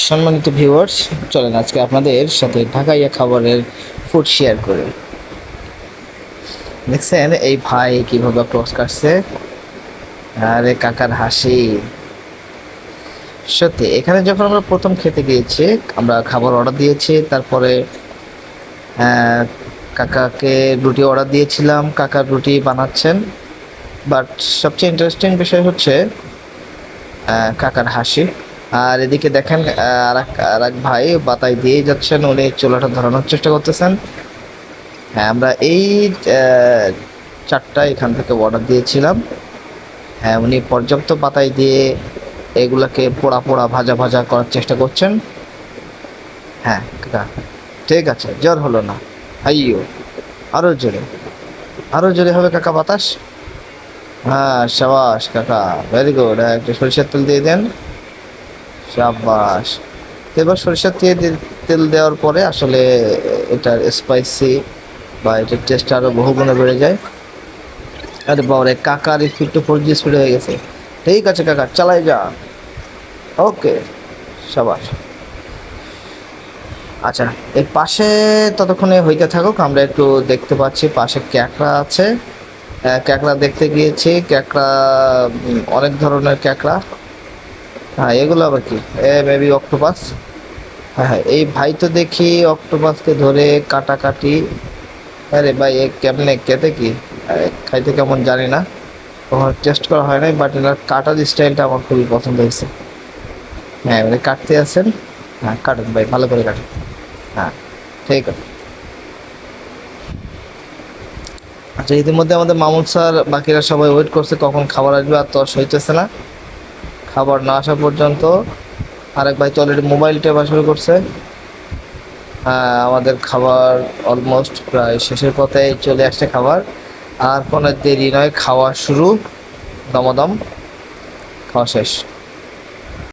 সম্মানিত ভিউয়ার্স চলেন আজকে আপনাদের সাথে ঢাকাইয়া খাবারের ফুড শেয়ার করে। দেখছেন, এই ভাই কীভাবে ক্রস কাটছে আরে কাকার হাসি। সত্যি, এখানে যখন আমরা প্রথম খেতে গিয়েছি, আমরা খাবার অর্ডার দিয়েছি, তারপরে কাকাকে রুটি অর্ডার দিয়েছিলাম কাকার রুটি বানাচ্ছেন। বাট সবচেয়ে ইন্টারেস্টিং বিষয় হচ্ছে কাকার হাসি। আর এদিকে দেখেন আর এক ভাই বাতায় দিয়ে যাচ্ছেন, উনি চুলাটা ধরানোর চেষ্টা করতেছেন। হ্যাঁ আমরা এই চারটা এখান থেকে অর্ডার দিয়েছিলাম। হ্যাঁ উনি পর্যাপ্ত পাতায় দিয়ে এগুলাকে পোড়া পোড়া, ভাজা ভাজা করার চেষ্টা করছেন। হ্যাঁ ঠিক আছে, জ্বর হলো না। হাইও আরও জোরে আরও জোরে হবে কাকা বাতাস? হ্যাঁ সাবাস কাকা ভেরি গুড একটু সরিষার তেল দিয়ে দেন। সাবাস তো এবার সরিষার তেল তেল দেওয়ার পরে আসলে এটার স্পাইসি বা এটার টেস্ট আরও বহুগুণে বেড়ে যায়। আরে বাবারে, কাকার একটু ফোর জি স্পিড হয়ে গেছে। ঠিক আছে কাকা, চালাই যা। ওকে, সাবাস। আচ্ছা এর পাশে ততক্ষণে হইতে থাকুক, আমরা একটু দেখতে পাচ্ছি পাশে ক্যাকড়া আছে। ক্যাকড়া দেখতে গিয়েছি। ক্যাকড়া অনেক ধরনের ক্যাকড়া। হ্যাঁ এগুলো আবার কি? এ মেবি অক্টোপাস হ্যাঁ হ্যাঁ এই ভাই তো দেখি অক্টোপাসকে ধরে কাটাকাটি। আরে ভাই, এ কেমনে কেতে কি? খাইতে কেমন জানি না। কখনো টেস্ট করা হয় নাই বাট এনার কাটার স্টাইলটা আমার খুবই পছন্দ হয়েছে। হ্যাঁ মানে কাটতে আছেন হ্যাঁ কাটুন ভাই, ভালো করে কাটুন। হ্যাঁ ঠিক আছে। আচ্ছা ইতিমধ্যে আমাদের মামুন স্যার, বাকিরা সবাই ওয়েট করছে কখন খাবার আসবে, আর তো সইতেছে না। খাবার না আসা পর্যন্ত আরেক ভাই তো অলরেডি মোবাইল টেপা শুরু করছে। হ্যাঁ আমাদের খাবার অলমোস্ট প্রায় শেষের পথে চলে আসছে খাবার। আর কোনো দেরি নয়, খাওয়া শুরু। দমদম, খাওয়া শেষ।